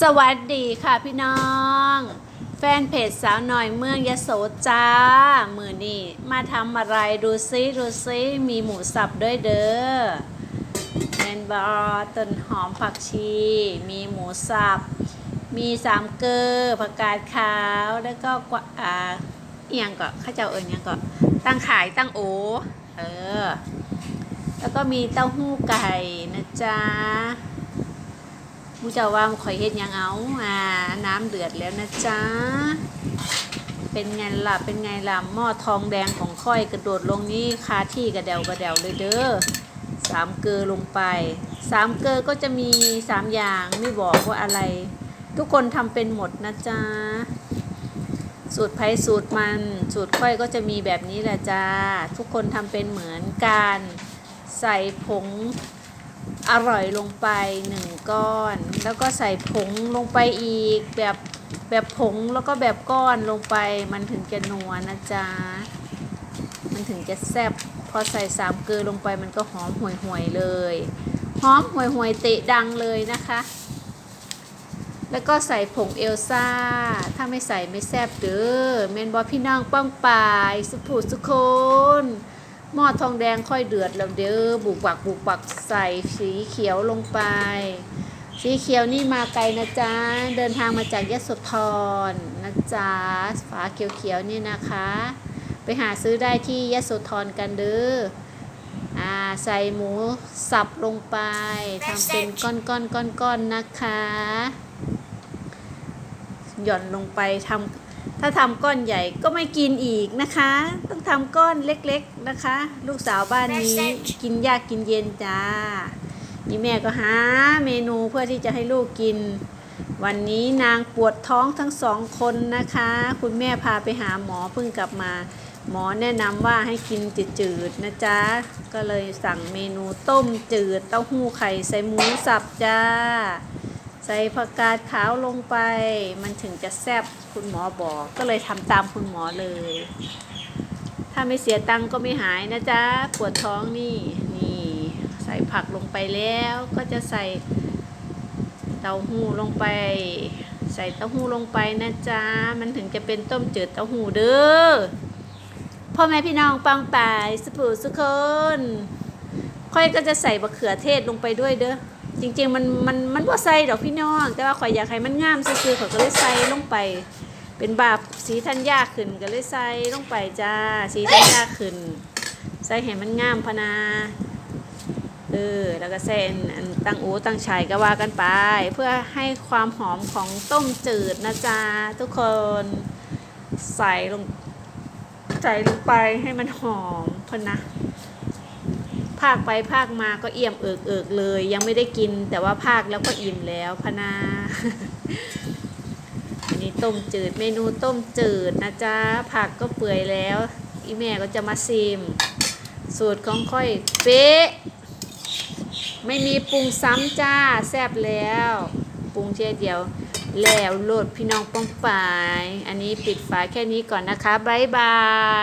สวัสดีค่ะพี่น้อง แฟนเพจสาวหน่อยเมืองยโสจ้า มือนี่มาทำอะไรดูซิดูซิมีหมูสับด้วยเด้อแมนบอต้นหอมผักชี มีหมูสับ มีสามเกลือผักกาดขาว แล้วก็กวาอ่าเอียงก็ข้าเจ้าเอิญยังก็ตั้งขายตั้งโอเออ แล้วก็มีเต้าหู้ไก่นะจ๊ะ มูเจะว่าข่อยเฮ็ดยังเอาอ่าน้ำเดือดแล้วนะจ๊ะ เป็นไงล่ะ เป็นไงล่ะ หม้อทองแดงของค่อยกระโดดลงนี่คาที่กระเดวกระเดวเลยเด้อสามเกลือลงไป สามเกลือก็จะมีสามอย่างไม่บอกว่าอะไร ทุกคนทำเป็นหมดนะจ๊ะ สูตรไผ่สูตรมัน สูตรค่อยก็จะมีแบบนี้แหละจ้า ทุกคนทำเป็นเหมือนกัน ใส่ผง อร่อยลงไปหนึ่งก้อน แล้วก็ใส่ผงลงไปอีกแบบแบบผงแล้วก็แบบก้อนลงไป มันถึงจะนัวนะจ๊ะ มันถึงจะแซ่บพอใส่สามเกลือลงไปมันก็หอมห่วยห่วยๆเลยหอมห่วยห่วยๆเตะดังเลยนะคะ แล้วก็ใส่ผงเอลซ่า ถ้าไม่ใส่ไม่แซ่บเด้อเมนบอพี่น้องป้องปายสุภูสุคน หม้อทองแดงค่อยเดือดแล้วเด้อบุกบักบุกบักใส่สีเขียวลงไป สีเขียวนี่มาไกลนะจ๊ะ เดินทางมาจากยะโสธรนะจ๊ะฝาเขียวๆนี่นะคะ ไปหาซื้อได้ที่ยะโสธรกันเด้ออ่าใส่หมูสับลงไปทำเป็นก้อนๆก้อนๆนะคะ หย่อนลงไปทำ ถ้าทำก้อนใหญ่ก็ไม่กินอีกนะคะ ต้องทำก้อนเล็กๆนะคะ ลูกสาวบ้านนี้กินยากกินเย็นจ้านี่แม่ก็หาเมนูเพื่อที่จะให้ลูกกิน วันนี้นางปวดท้องทั้งสองคนนะคะ คุณแม่พาไปหาหมอเพิ่งกลับมา หมอแนะนำว่าให้กินจืดๆนะจ๊ะ ก็เลยสั่งเมนูต้มจืดเต้าหู้ไข่ใส่หมูสับจ้า ใส่ผักกาดขาวลงไป มันถึงจะแซ่บคุณหมอบอกก็เลยทำตามคุณหมอเลย ถ้าไม่เสียตังก็ไม่หายนะจ๊ะ ปวดท้องนี่นี่ ใส่ผักลงไปแล้วก็จะใส่เต้าหู้ลงไป ใส่เต้าหู้ลงไปนะจ๊ะ มันถึงจะเป็นต้มจืดเต้าหู้เด้อพ่อแม่พี่น้องปังปายสุภูสุคนค่อยก็จะใส่บะเขือเทศลงไปด้วยเด้อ จริงๆมันมันมันบ่ใส่ดอกพี่น้อง แต่ว่าข่อยอยากให้มันงามซื่อๆข่อยก็เลยใส่ลงไป เป็นบาปสีธัญญาขึ้นก็เลยใส่ลงไปจ้าสีธัญญาขึ้น ใส่ให้มันงามพนาเออแล้วก็ใส่อันตั้งอูตั้งชายก็ว่ากันไป เพื่อให้ความหอมของต้มจืดนะจ๊ะทุกคนใส่ลงใส่ลงไปให้มันหอมพนะาคไปภาคมาก็เอี่ยมเอิกเอิกเลย ยังไม่ได้กิน แต่ว่าภาคแล้วก็อิ่มแล้วพนาอันนี้ต้มจืดเมนูต้มจืดนะจ๊ะผักก็เปื่อยแล้ว อีแม่ก็จะมาซิม สูตรของค่อยเป๊ะไม่มีปรุงซ้ำจ้าแซ่บแล้วปรุงเช่เดียวแล้วโหลดพี่น้องป้องปาย อันนี้ปิดฝาแค่นี้ก่อนนะคะ บ๊ายบาย